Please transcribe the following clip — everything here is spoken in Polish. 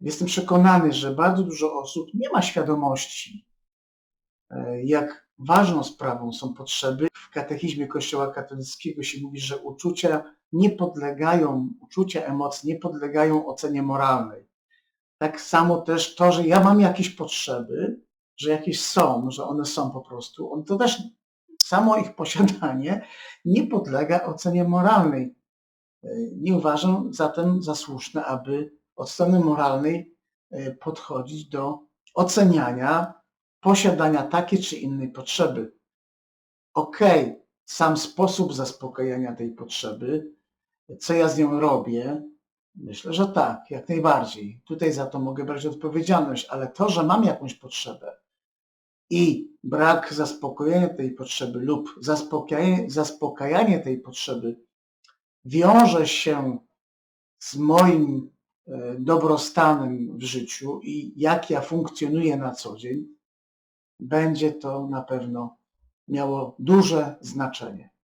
Jestem przekonany, że bardzo dużo osób nie ma świadomości, e, jak ważną sprawą są potrzeby. W katechizmie Kościoła katolickiego się mówi, że uczucia nie podlegają, uczucia, emocje nie podlegają ocenie moralnej. Tak samo też to, że ja mam jakieś potrzeby, że jakieś są, że one są po prostu, on to też samo ich posiadanie nie podlega ocenie moralnej. E, Nie uważam zatem za słuszne, aby od strony moralnej e, podchodzić do oceniania posiadania takiej czy innej potrzeby. Okej, sam sposób zaspokojenia tej potrzeby, co ja z nią robię, myślę, że tak, jak najbardziej. Tutaj za to mogę brać odpowiedzialność, ale to, że mam jakąś potrzebę i brak zaspokojenia tej potrzeby lub zaspokajanie, zaspokajanie tej potrzeby wiąże się z moim dobrostanem w życiu i jak ja funkcjonuję na co dzień, będzie to na pewno miało duże znaczenie.